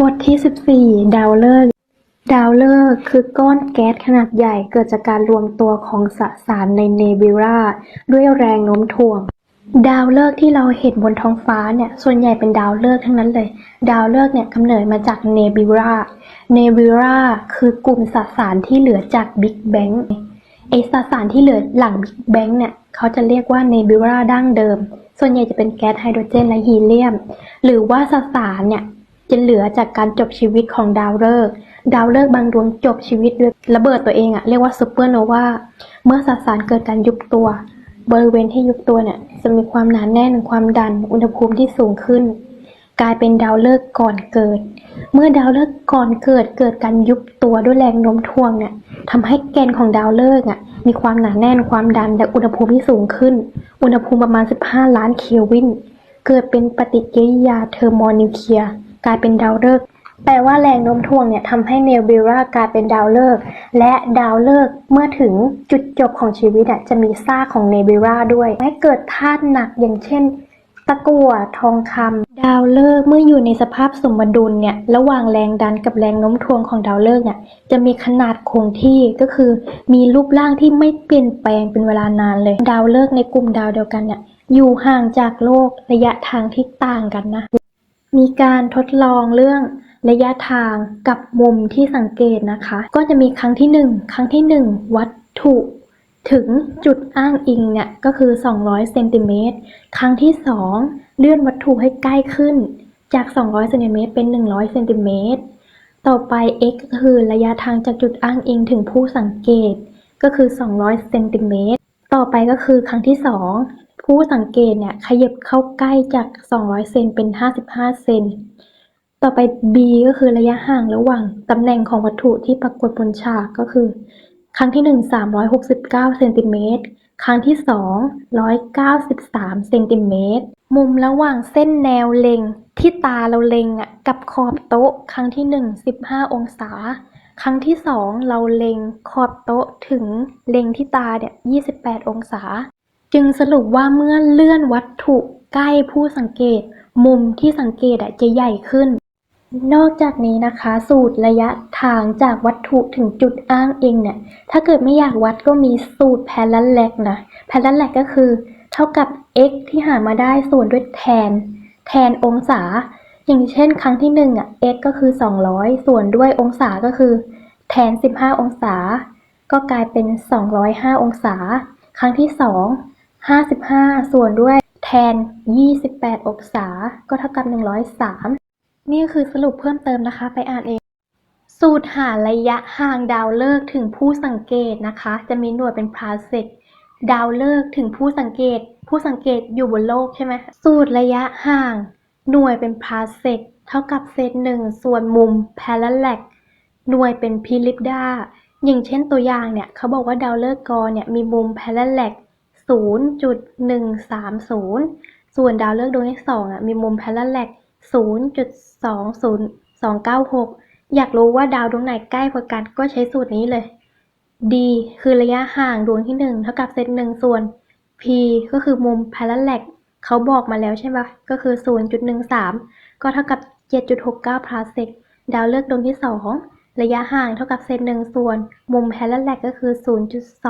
บทที่ 14 ดาวฤกษ์ ดาวฤกษ์คือก้อนแก๊สขนาดใหญ่เกิดจากการรวมตัวของสสารในเนบิวลาด้วยแรงโน้มถ่วง ดาวฤกษ์ที่เราเห็นบนท้องฟ้าเนี่ย ส่วนใหญ่เป็นดาวฤกษ์ทั้งนั้นเลย ดาวฤกษ์เนี่ยกำเนิดมาจากเนบิวลาเนบิวลาคือกลุ่มสสารที่เหลือจากบิ๊กแบงไอสสารที่เหลือหลังบิ๊กแบงเนี่ยเขาจะเรียกว่าเนบิวลาดั้งเดิม ส่วนใหญ่จะเป็นแก๊สไฮโดรเจนและฮีเลียม หรือว่าสสารเนี่ย จะเหลือจากการจบชีวิตของดาวฤกษ์ดาวฤกษ์บางดวงจบชีวิตด้วยระเบิดตัวเองอะเรียกว่าซูเปอร์โนวาเมื่อสสารเกิดการยุบตัว บริเวณที่ยุบตัวเนี่ยจะมีความหนาแน่นความดัน อุณหภูมิที่สูงขึ้น กลายเป็นดาวฤกษ์ก่อนเกิด เมื่อดาวฤกษ์ก่อนเกิดเกิดการยุบตัวด้วยแรงโน้มถ่วงเนี่ยทำให้แกนของดาวฤกษ์อะมีความหนาแน่นความดันและอุณหภูมิที่สูงขึ้น อุณหภูมิประมาณ 15 ล้านเคลวิน เกิดเป็นปฏิกิริยาเทอร์โมนิวเคลียร์ กลายเป็นดาวฤกษ์แปลว่าแรงโน้มถ่วงเนี่ยทำให้เนบิวลากลายเป็นดาวฤกษ์และดาวฤกษ์เมื่อถึงจุดจบของชีวิตอะจะมีซากของเนบิวลาด้วยให้เกิดธาตุหนักอย่างเช่น ตะกั่วทองคำดาวฤกษ์เมื่ออยู่ในสภาพสมดุลเนี่ยระหว่างแรงดันกับแรงโน้มถ่วงของดาวฤกษ์เนี่ยจะมีขนาดคงที่ก็คือ มีรูปร่างที่ไม่เปลี่ยนแปลงเป็นเวลานานเลย ดาวฤกษ์ในกลุ่มดาวเดียวกันเนี่ยอยู่ห่างจากโลกระยะทางที่ต่างกันนะ มีการทดลองเรื่องระยะทางกับมุมที่สังเกตนะคะ ก็จะมีครั้งที่หนึ่งครั้งที่หนึ่งวัตถุถึงจุดอ้างอิงเนี่ยก็คือ 200เซนติเมตรครั้งที่สองเลื่อนวัตถุให้ใกล้ขึ้นจาก 200เซนติเมตรเป็น 100เซนติเมตรต่อไป x ก็คือระยะทางจากจุดอ้างอิงถึงผู้สังเกต ก็คือ 200เซนติเมตรต่อไปก็คือครั้งที่สอง ผู้สังเกตเนี่ยขยับเข้าใกล้จาก 200 เซนเป็น 55 เซน ต่อไป b ก็คือระยะห่างระหว่างตำแหน่งของวัตถุที่ปรากฏบนฉากก็คือ ครั้งที่ 1 369 เซนติเมตร ครั้งที่ 2 193 เซนติเมตร มุมระหว่างเส้นแนวเล็งที่ตาเราเล็งอะกับขอบโต๊ะ ครั้งที่ 1 15 องศา ครั้งที่ 2 เราเล็งขอบโต๊ะถึงเล็งที่ตาเนี่ย28 องศา จึงสรุปว่าเมื่อเลื่อนวัตถุใกล้ผู้สังเกต มุมที่สังเกตจะใหญ่ขึ้น นอกจากนี้นะคะ สูตรระยะทางจากวัตถุถึงจุดอ้างอิงเนี่ย ถ้าเกิดไม่อยากวัดก็มีสูตรแพลันแลกนะแพลันแลกก็คือ เท่ากับ x ที่หามาได้ส่วนด้วยแทน แทนองศา อย่างเช่น ครั้งที่หนึ่งอะ x ก็คือ 200 ส่วนด้วยองศาก็คือ แทน 15 องศา ก็กลายเป็น 205 องศา ครั้งที่2 55ส่วนด้วยแทน 28 องศา ก็เท่ากับ 103 นี่คือสรุปเพิ่มเติมนะคะ ไปอ่านเอง สูตรหาระยะห่างดาวฤกษ์ถึงผู้สังเกตนะคะ จะมีหน่วยเป็นพาเซกดาวฤกษ์ถึงผู้สังเกต ผู้สังเกตอยู่บนโลกใช่ไหม สูตรระยะห่าง หน่วยเป็นพาเซกเท่ากับเศษหนึ่งส่วนมุมพาราแลกหน่วยเป็นพิลิปดาอย่างเช่นตัวอย่างเนี่ย เขาบอกว่าดาวฤกษ์กอเนี่ยมีมุมพาราแลก 0.130ส่วนดาวฤกษ์ดวงที่สองอะมีมุมพาราแลก0.20296อยากรู้ว่าดาวดวงไหนใกล้กว่ากันก็ใช้สูตรนี้เลย d คือระยะห่างดวงที่หนึ่งเท่ากับเซตหนึ่งส่วน p ก็คือมุมพาราแลกเขาบอกมาแล้วใช่ปะก็คือ 0.13 ก็เท่ากับ 7.69พาเซกดาวฤกษ์ดวงที่สองระยะห่างเท่ากับเซนหนึ่งส่วน มุมแพลแลกก็คือ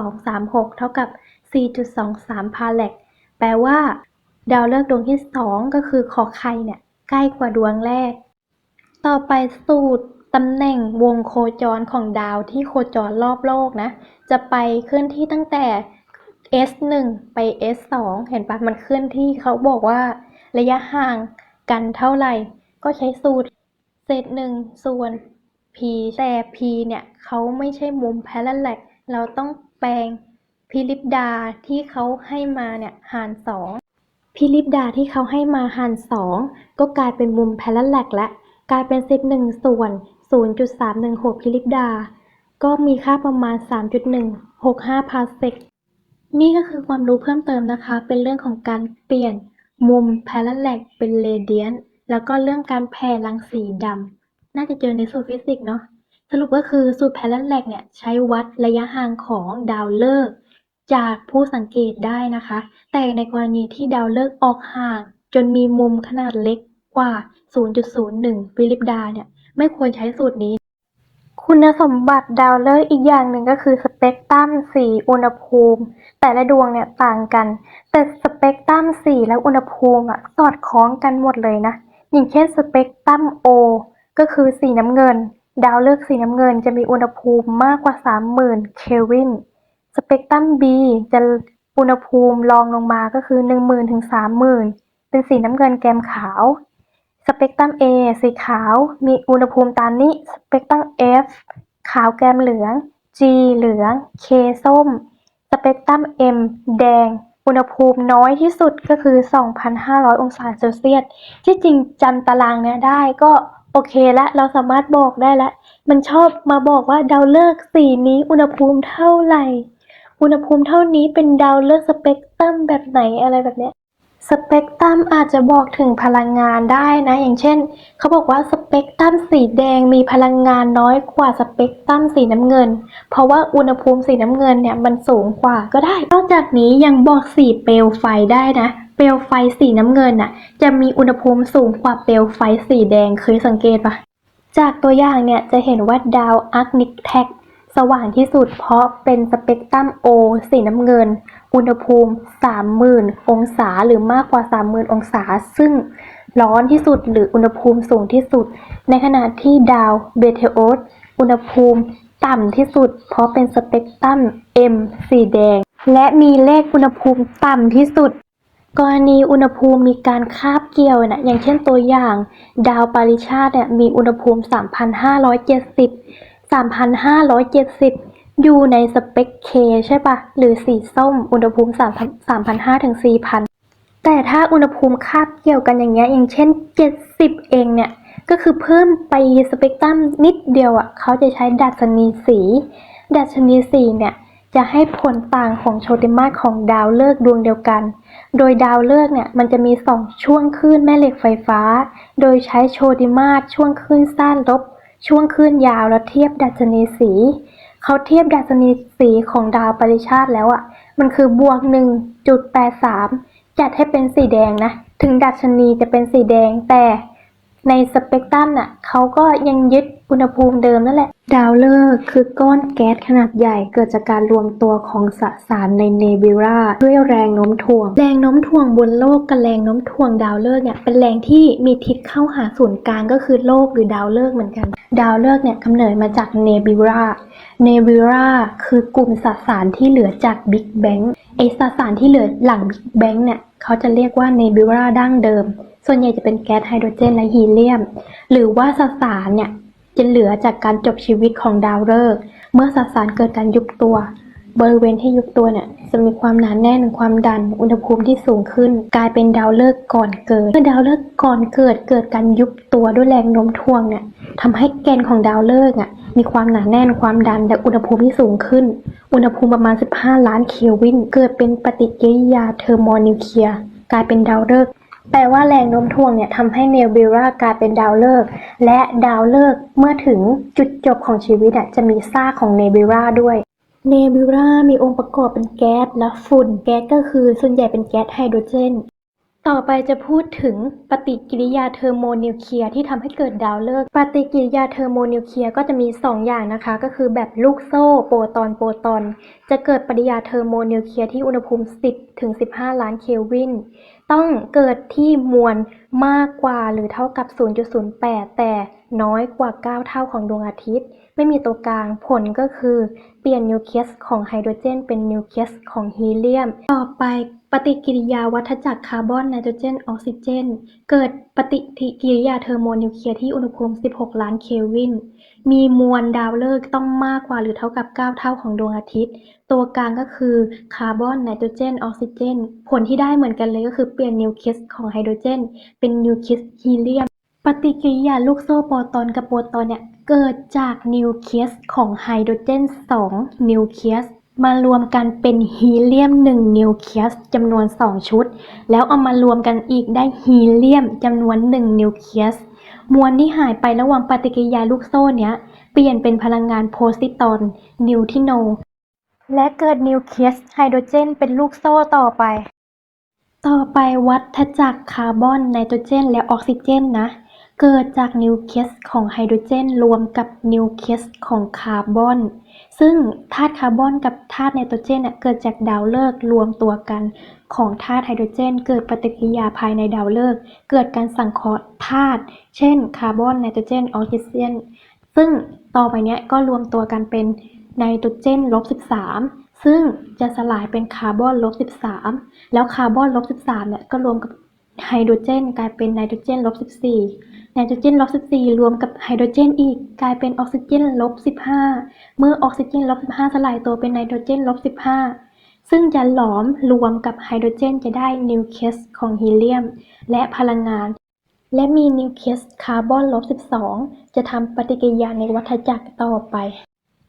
0.236 เท่ากับ 4.23 พาแลกแปลว่า ดาวฤกษ์ดวงที่สองก็คือขอไข่เนี่ย ใกล้กว่าดวงแรก ต่อไปสูตรตำแหน่งวงโคจรของดาวที่โคจรรอบโลกนะ จะไปเคลื่อนที่ตั้งแต่ S1 ไป S2 เห็นปะมันเคลื่อนที่เขาบอกว่า ระยะห่างกันเท่าไหร่ ก็ใช้สูตรเศษหนึ่งส่วน p แต่ p เนี่ยเขาไม่ใช่มุม parallax เราต้องแปลง พิลิปดาที่เขาให้มาเนี่ยหารสองพิลิปดาที่เขาให้มาหารสองก็กลายเป็นมุม parallax และ กลายเป็นเศษหนึ่งส่วน 0.316พิลิปดา ก็มีค่าประมาณ 3.165พาเซกนี่ก็คือความรู้เพิ่มเติมนะคะ เป็นเรื่องของการเปลี่ยนมุม parallax เป็น radian แล้วก็เรื่องการแผ่รังสีดำน่าจะเจอในสูตรฟิสิกส์เนาะสรุปก็คือสูตร parallax เนี่ยใช้วัดระยะห่างของดาวฤกษ์ จากผู้สังเกตได้นะคะ แต่ในกรณีที่ดาวฤกษ์ออกห่าง จนมีมุมขนาดเล็กกว่า 0.01วิลลิปดาเนี่ยไม่ควรใช้สูตรนี้ คุณสมบัติดาวฤกษ์อีกอย่างหนึ่งก็คือสเปกตรัมสีอุณหภูมิ แต่ละดวงเนี่ยต่างกัน แต่สเปกตรัมสีและอุณหภูมิอะสอดคล้องกันหมดเลยนะอย่างเช่นสเปกตรัมโอก็คือสีน้ำเงิน ดาวฤกษ์สีน้ำเงินจะมีอุณหภูมิมากกว่า 30,000 เคลวิน สเปกตรัม B จะอุณหภูมิรองลงมาก็คือ 10,000ถึง30,000 เป็นสีน้ำเงินแกมขาว สเปกตรัม A สีขาว มีอุณหภูมิตามนี้ สเปกตรัม F ขาวแกมเหลือง G เหลือง K ส้ม สเปกตรัม M แดง อุณหภูมิน้อยที่สุดก็คือ 2,500 องศาเซลเซียส ที่จริงจำตารางเนี้ยได้ก็โอเคละเราสามารถบอกได้ละ มันชอบมาบอกว่าดาวฤกษ์สีนี้อุณหภูมิเท่าไหร่ อุณหภูมิเท่านี้เป็นดาวฤกษ์สเปกตรัมแบบไหนอะไรแบบเนี้ยสเปกตรัมอาจจะบอกถึงพลังงานได้นะ อย่างเช่น เขาบอกว่าสเปกตรัมสีแดงมีพลังงานน้อยกว่าสเปกตรัมสีน้ำเงิน เพราะว่าอุณหภูมิสีน้ำเงินเนี่ยมันสูงกว่าก็ได้ นอกจากนี้ยังบอกสีเปลวไฟได้นะเปลวไฟสีน้ำเงินน่ะ จะมีอุณหภูมิสูงกว่าเปลวไฟสีแดงเคยสังเกตปะจากตัวอย่างเนี่ยจะเห็นว่าดาวอาร์คนิกแท็ก สว่างที่สุดเพราะเป็นสเปกตรัมโอสีน้ำเงิน อุณหภูมิ 30,000 องศาหรือมากกว่า 30,000 องศา ซึ่งร้อนที่สุดหรืออุณหภูมิสูงที่สุด ในขณะที่ดาวเบเทโอสอุณหภูมิต่ำที่สุด เพราะเป็นสเปกตรัม M สีแดง และมีเลขอุณหภูมิต่ำที่สุด กรณีอุณหภูมิมีการคาบเกี่ยวนะอย่างเช่นตัวอย่าง ดาวปาริชาติเนี่ยมีอุณหภูมิ 3,570 3,570 อยู่ในสเปคเคใช่ปะหรือสีส้ม อุณหภูมิ3 3,500ถึง4,000 แต่ถ้าอุณหภูมิคาบเกี่ยวกันอย่างเงี้ย อย่างเช่น 70 เองเนี่ย ก็คือเพิ่มไปสเปกตรัมนิดเดียวอะ เขาจะใช้ดัชนีสี ดัชนีสีเนี่ยจะให้ผลต่างของโชติมาสของดาวฤกษ์ดวงเดียวกัน โดยดาวฤกษ์เนี่ยมันจะมีสองช่วงคลื่นแม่เหล็กไฟฟ้า โดยใช้โชติมาสช่วงคลื่นสั้นลบ ช่วงคืนยาวแล้วเทียบดัชนีสีเขาเทียบดัชนีสีของดาวปริชาติแล้วอะ่ะ มันคือบวก 1.83 จัดให้เป็นสีแดงนะ ถึงดัชนีจะเป็นสีแดงแต่ ในสเปกตรัมน่ะเขาก็ยังยึดอุณหภูมิเดิมนั่นแหละ ดาวฤกษ์คือก้อนแก๊สขนาดใหญ่เกิดจากการรวมตัวของสสารในเนบิวลาด้วยแรงโน้มถ่วง แรงโน้มถ่วงบนโลกกับแรงโน้มถ่วงดาวฤกษ์เนี่ยเป็นแรงที่มีทิศเข้าหาศูนย์กลางก็คือโลกหรือดาวฤกษ์เหมือนกัน ดาวฤกษ์เนี่ยกำเนิดมาจากเนบิวลาเนบิวลาคือกลุ่มสสารที่เหลือจากบิ๊กแบงไอสสารที่เหลือหลังบิ๊กแบงเนี่ยเขาจะเรียกว่าเนบิวลาดั้งเดิม ส่วนใหญ่จะเป็นแก๊สไฮโดรเจนและฮีเลียม หรือว่าสสารเนี่ยจะเหลือจากการจบชีวิตของดาวฤกษ์เมื่อสสารเกิดการยุบตัว บริเวณที่ยุบตัวเนี่ยจะมีความหนาแน่นความดัน อุณหภูมิที่สูงขึ้น กลายเป็นดาวฤกษ์ก่อนเกิด เมื่อดาวฤกษ์ก่อนเกิดเกิดการยุบตัวด้วยแรงโน้มถ่วงเนี่ยทำให้แกนของดาวฤกษ์อะมีความหนาแน่นความดันและอุณหภูมิที่สูงขึ้น อุณหภูมิประมาณ 15 ล้านเคลวิน เกิดเป็นปฏิกิริยาเทอร์โมนิวเคลียร์กลายเป็นดาวฤกษ์ แปลว่าแรงโน้มถ่วงเนี่ยทำให้เนบิวลากลายเป็นดาวฤกษ์และดาวฤกษ์เมื่อถึงจุดจบของชีวิตอะจะมีซากของเนบิวลาด้วยเนบิวลามีองค์ประกอบเป็นแก๊สและฝุ่น แก๊สก็คือส่วนใหญ่เป็นแก๊สไฮโดรเจน ต่อไปจะพูดถึงปฏิกิริยาเทอร์โมนิวเคลียร์ที่ทำให้เกิดดาวฤกษ์ปฏิกิริยาเทอร์โมนิวเคลียร์ก็จะมี 2 อย่างนะคะ ก็คือแบบลูกโซ่โปรตอนโปรตอน จะเกิดปฏิกิริยาเทอร์โมนิวเคลียร์ที่อุณหภูมิ 10ถึง15 ล้านเคลวิน ต้องเกิดที่มวลมากกว่าหรือเท่ากับ 0.08 แต่น้อยกว่า 9 เท่าของดวงอาทิตย์ ไม่มีตัวกลางผลก็คือเปลี่ยนนิวเคลียสของไฮโดรเจนเป็นนิวเคลียสของฮีเลียม ต่อไป ปฏิกิริยาวัฏจักรคาร์บอนไนโตรเจนออกซิเจน เกิดปฏิกิริยาเทอร์โมนิวเคลียร์ที่อุณหภูมิ 16 ล้านเคลวิน มีมวลดาวฤกษ์ต้องมากกว่าหรือเท่ากับ 9 เท่าของดวงอาทิตย์ ตัวกลางก็คือคาร์บอนไนโตรเจนออกซิเจน ผลที่ได้เหมือนกันเลยก็คือเปลี่ยนนิวเคลียสของไฮโดรเจน เป็นนิวเคลียสฮีเลียม ปฏิกิริยาลูกโซ่โปรตอนกับโปรตอนเนี่ยเกิดจากนิวเคลียสของไฮโดรเจน 2 นิวเคลียส มารวมกันเป็นฮีเลียม 1 นิวเคลียสจำนวน 2 ชุด แล้วเอามารวมกันอีกได้ฮีเลียมจำนวน 1 นิวเคลียส มวลที่หายไประหว่างปฏิกิริยาลูกโซ่เนี้ย เปลี่ยนเป็นพลังงานโพซิตรอน นิวทริโน และเกิดนิวเคลียสไฮโดรเจนเป็นลูกโซ่ต่อไป ต่อไปวัฏจักรคาร์บอนไนโตรเจน และออกซิเจนนะ เกิดจากนิวเคลียสของไฮโดรเจนรวมกับนิวเคลียสของคาร์บอน ซึ่งธาตุคาร์บอนกับธาตุไนโตรเจนเกิดจากดาวฤกษ์รวมตัวกันของธาตุไฮโดรเจน เกิดปฏิกิริยาภายในดาวฤกษ์เกิดการสังเคราะห์ธาตุเช่นคาร์บอนไนโตรเจนออกซิเจนซึ่งต่อไปนี้ก็รวมตัวกันเป็นไนโตรเจนลบ13 ซึ่งจะสลายเป็นคาร์บอนลบ13 แล้วคาร์บอนลบ13เนี่ยก็รวมกับ ไฮโดรเจน กลายเป็นไนโตรเจนลบ14 ไนโตรเจนลบ14 รวมกับไฮโดรเจนอีก กลายเป็นออกซิเจนลบ15 เมื่อออกซิเจนลบ15สลายตัวเป็นไนโตรเจนลบ15 ซึ่งจะหลอมรวมกับไฮโดรเจนจะได้นิวเคลียสของฮีเลียม และพลังงาน และมีนิวเคลียสคาร์บอนลบ12 จะทำปฏิกิริยาในวัฏจักรต่อไป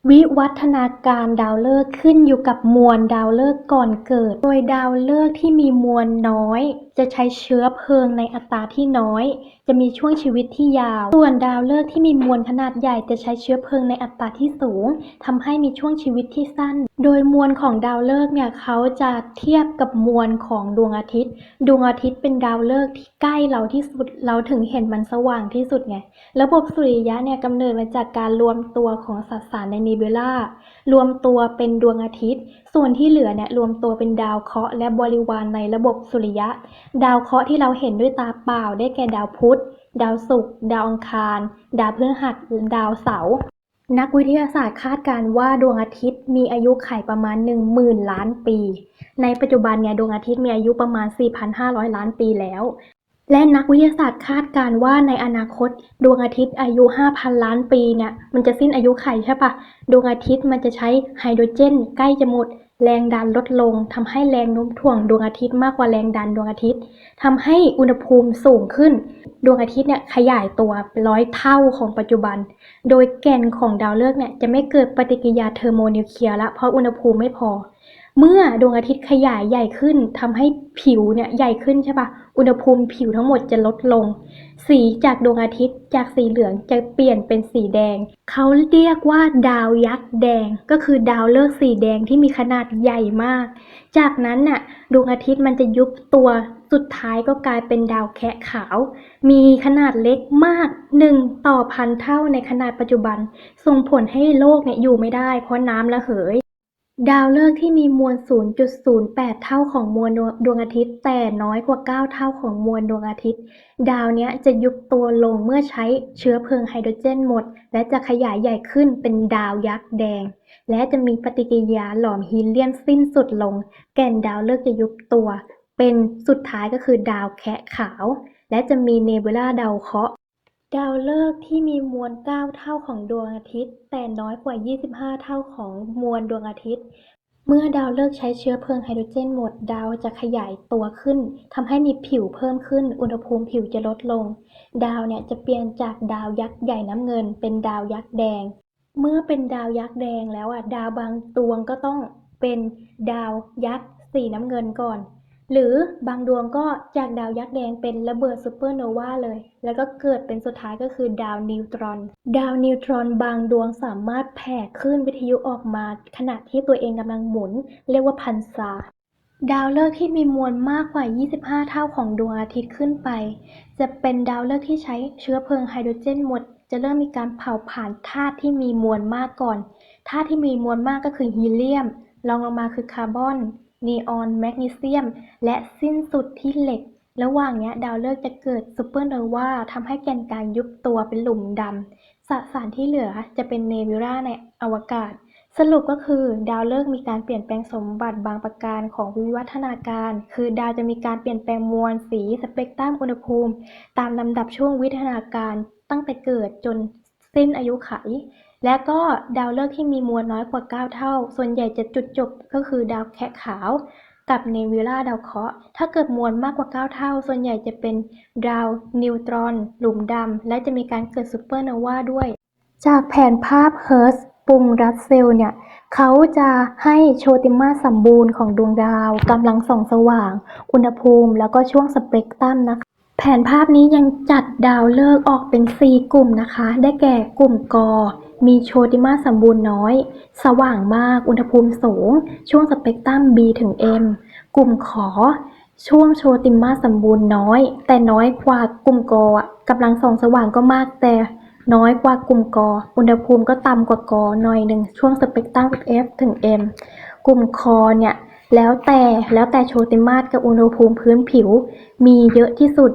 วิวัฒนาการดาวฤกษ์ขึ้นอยู่กับมวลดาวฤกษ์ก่อนเกิด โดยดาวฤกษ์ที่มีมวลน้อย จะใช้เชื้อเพลิงในอัตราที่น้อย จะมีช่วงชีวิตที่ยาว ส่วนดาวฤกษ์ที่มีมวลขนาดใหญ่จะใช้เชื้อเพลิงในอัตราที่สูงทำให้มีช่วงชีวิตที่สั้น โดยมวลของดาวฤกษ์เนี่ยเขาจะเทียบกับมวลของดวงอาทิตย์ ดวงอาทิตย์เป็นดาวฤกษ์ที่ใกล้เราที่สุด เราถึงเห็นมันสว่างที่สุดไง ระบบสุริยะเนี่ยกำเนิดมาจากการรวมตัวของสสารในนบิวลา รวมตัวเป็นดวงอาทิตย์ ส่วนที่เหลือเนี่ยรวมตัวเป็นดาวเคราะห์และบริวารในระบบสุริยะ ดาวเคราะห์ที่เราเห็นด้วยตาเปล่าได้แก่ดาวพุธ ดาวศุกร์ ดาวอังคาร ดาวพฤหัส ดาวเสาร์นักวิทยาศาสตร์คาดการณ์ว่าดวงอาทิตย์มีอายุขัยประมาณ 10,000 ล้านปี ในปัจจุบันเนี่ยดวงอาทิตย์มีอายุประมาณ 4,500 ล้านปีแล้ว และนักวิทยาศาสตร์คาดการณ์ว่าในอนาคต ดวงอาทิตย์อายุ 5,000 ล้านปีเนี่ยมันจะสิ้นอายุไขใช่ปะดวงอาทิตย์มันจะใช้ไฮโดรเจน ใกล้จะหมด แรงดันลดลงทำให้แรงโน้มถ่วงดวงอาทิตย์มากกว่าแรงดันดวงอาทิตย์ทำให้อุณหภูมิสูงขึ้น ดวงอาทิตย์เนี่ยขยายตัวร้อยเท่าของปัจจุบัน โดยแก่นของดาวฤกษ์เนี่ยจะไม่เกิดปฏิกิริยาเทอร์โมนิวเคลียร์ละเพราะอุณหภูมิไม่พอ เมื่อดวงอาทิตย์ขยายใหญ่ขึ้นทำให้ผิวเนี่ยใหญ่ขึ้นใช่ปะอุณหภูมิผิวทั้งหมดจะลดลง สีจากดวงอาทิตย์จากสีเหลืองจะเปลี่ยนเป็นสีแดง เขาเรียกว่าดาวยักษ์แดง ก็คือดาวฤกษ์สีแดงที่มีขนาดใหญ่มาก จากนั้นน่ะดวงอาทิตย์มันจะยุบตัวสุดท้ายก็กลายเป็นดาวแคะขาว มีขนาดเล็กมากหนึ่งต่อพันเท่าในขนาดปัจจุบัน ส่งผลให้โลกเนี่ยอยู่ไม่ได้เพราะน้ำระเหย ดาวฤกษ์ที่มีมวล0.08เท่าของมวลดวงอาทิตย์ แต่น้อยกว่า9เท่าของมวลดวงอาทิตย์ ดาวเนี้ยจะยุบตัวลงเมื่อใช้เชื้อเพลิงไฮโดรเจนหมด และจะขยายใหญ่ขึ้นเป็นดาวยักษ์แดง และจะมีปฏิกิริยาหลอมฮีเลียมสิ้นสุดลง แก่นดาวฤกษ์จะยุบตัว เป็นสุดท้ายก็คือดาวแคะขาว และจะมีเนบูลาดาวเคราะห์ ดาวฤกษ์ที่มีมวล 9 เท่าของดวงอาทิตย์ แต่น้อยกว่า 25 เท่าของมวลดวงอาทิตย์ เมื่อดาวฤกษ์ใช้เชื้อเพลิงไฮโดรเจนหมด ดาวจะขยายตัวขึ้นทำให้มีผิวเพิ่มขึ้น อุณหภูมิผิวจะลดลง ดาวเนี่ยจะเปลี่ยนจากดาวยักษ์ใหญ่น้ำเงิน เป็นดาวยักษ์แดง เมื่อเป็นดาวยักษ์แดงแล้วอะ ดาวบางดวงก็ต้องเป็นดาวยักษ์สีน้ำเงินก่อน หรือบางดวงก็จากดาวยักษ์แดงเป็นระเบิดซูเปอร์โนวาเลย แล้วก็เกิดเป็นสุดท้ายก็คือดาวนิวตรอน ดาวนิวตรอนบางดวงสามารถแผ่คลื่นวิทยุออกมา ขณะที่ตัวเองกำลังหมุน เรียกว่าพันซาดาวฤกษ์ที่มีมวลมากกว่า 25 เท่าของดวงอาทิตย์ขึ้นไป จะเป็นดาวฤกษ์ที่ใช้เชื้อเพลิงไฮโดรเจนหมด จะเริ่มมีการเผาผลาญธาตุที่มีมวลมากก่อน ธาตุที่มีมวลมากก็คือฮีเลียมรองลงมาคือคาร์บอน นีออนแมกนีเซียม และสิ้นสุดที่เหล็ก ระหว่างนี้ดาวฤกษ์จะเกิดซูเปอร์โนวาทำให้แกนกลางยุบตัวเป็นหลุมดำสสารที่เหลือจะเป็นเนบิวลาในอวกาศ สรุปก็คือดาวฤกษ์มีการเปลี่ยนแปลงสมบัติบางประการของวิวัฒนาการ คือดาวจะมีการเปลี่ยนแปลงมวลสีสเปกตรัมอุณหภูมิ ตามลำดับช่วงวิวัฒนาการตั้งแต่เกิดจนสิ้นอายุไข และก็ดาวฤกษ์ที่มีมวลน้อยกว่า 9 เท่า ส่วนใหญ่จะจุดจบก็คือดาวแคะขาวกับเนบิวลาดาวเคราะห์ ถ้าเกิดมวลมากกว่า 9 เท่า ส่วนใหญ่จะเป็นดาวนิวตรอน หลุมดำ และจะมีการเกิดซูเปอร์โนวาด้วย จากแผนภาพเฮิร์สปุงรัสเซลเนี่ย เขาจะให้โชติมาสมบูรณ์ของดวงดาวกำลังส่องสว่าง อุณหภูมิ แล้วก็ช่วงสเปกตรัมนะคะ แผนภาพนี้ยังจัดดาวฤกษ์ออกเป็น4กลุ่มนะคะ ได้แก่ กลุ่มกอ มีโชติมาสมบูรณ์น้อย สว่างมาก อุณหภูมิสูง ช่วงสเปกตรัม B ถึง M กลุ่มขอ ช่วงโชติมาสมบูรณ์น้อย แต่น้อยกว่ากลุ่มกอกำลังส่องสว่างก็มากแต่น้อยกว่ากลุ่มกอ อุณหภูมิก็ต่ำกว่ากอหน่อยหนึ่ง ช่วงสเปกตรัม F ถึง M กลุ่มคอเนี่ย แล้วแต่แล้วแต่โชติมาสกับอุณหภูมิพื้นผิวมีเยอะที่สุด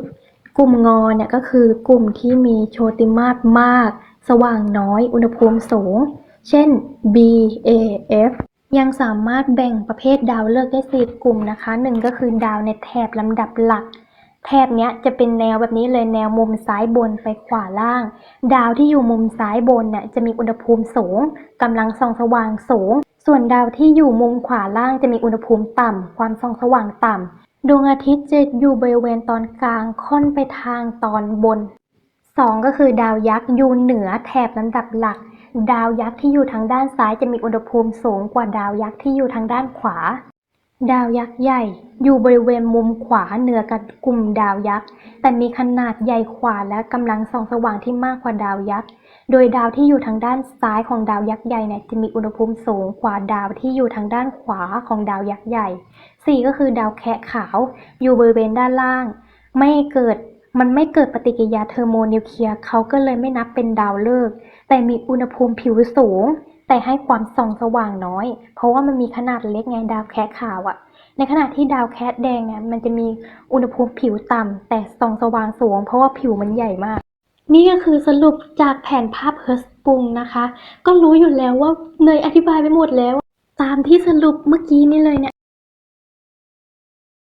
กลุ่มงอเนี่ยก็คือกลุ่มที่มีโชติมาสมาก สว่างน้อย อุณหภูมิสูง เช่น B A F ยังสามารถแบ่งประเภทดาวฤกษ์ได้สี่กลุ่มนะคะหนึ่งก็คือดาวในแถบลำดับหลัก แถบเนี้ยจะเป็นแนวแบบนี้เลยแนวมุมซ้ายบนไปขวาล่าง ดาวที่อยู่มุมซ้ายบนเนี่ยจะมีอุณหภูมิสูงกำลังส่องสว่างสูง ส่วนดาวที่อยู่มุมขวาล่างจะมีอุณหภูมิต่ำ ความส่องสว่างต่ำ ดวงอาทิตย์จะอยู่บริเวณตอนกลางค่อนไปทางตอนบนสองก็คือดาวยักษ์อยู่เหนือแถบลำดับหลัก ดาวยักษ์ที่อยู่ทางด้านซ้ายจะมีอุณหภูมิสูงกว่าดาวยักษ์ที่อยู่ทางด้านขวา ดาวยักษ์ใหญ่ อยู่บริเวณมุมขวาเหนือกับกลุ่มดาวยักษ์ แต่มีขนาดใหญ่กว่าและกำลังส่องสว่างที่มากกว่าดาวยักษ์ โดยดาวที่อยู่ทางด้านซ้ายของดาวยักษ์ใหญ่เนี่ยจะมีอุณหภูมิสูงกว่าดาวที่อยู่ทางด้านขวาของดาวยักษ์ใหญ่สี่ก็คือดาวแคะขาว อยู่บริเวณด้านล่าง ไม่เกิดมันไม่เกิดปฏิกิริยาเทอร์โมนิวเคลียร์เขาก็เลยไม่นับเป็นดาวฤกษ์แต่มีอุณหภูมิผิวสูง แต่ให้ความส่องสว่างน้อย เพราะว่ามันมีขนาดเล็กไงดาวแคะขาวอะในขณะที่ดาวแคะแดงเนี่ยมันจะมีอุณหภูมิผิวต่ำแต่ส่องสว่างสูง เพราะว่าผิวมันใหญ่มาก นี่ก็คือสรุปจากแผนภาพเฮิร์สปุงนะคะ ก็รู้อยู่แล้วว่าเนยอธิบายไปหมดแล้ว ตามที่สรุปเมื่อกี้นี่เลยเนี่ย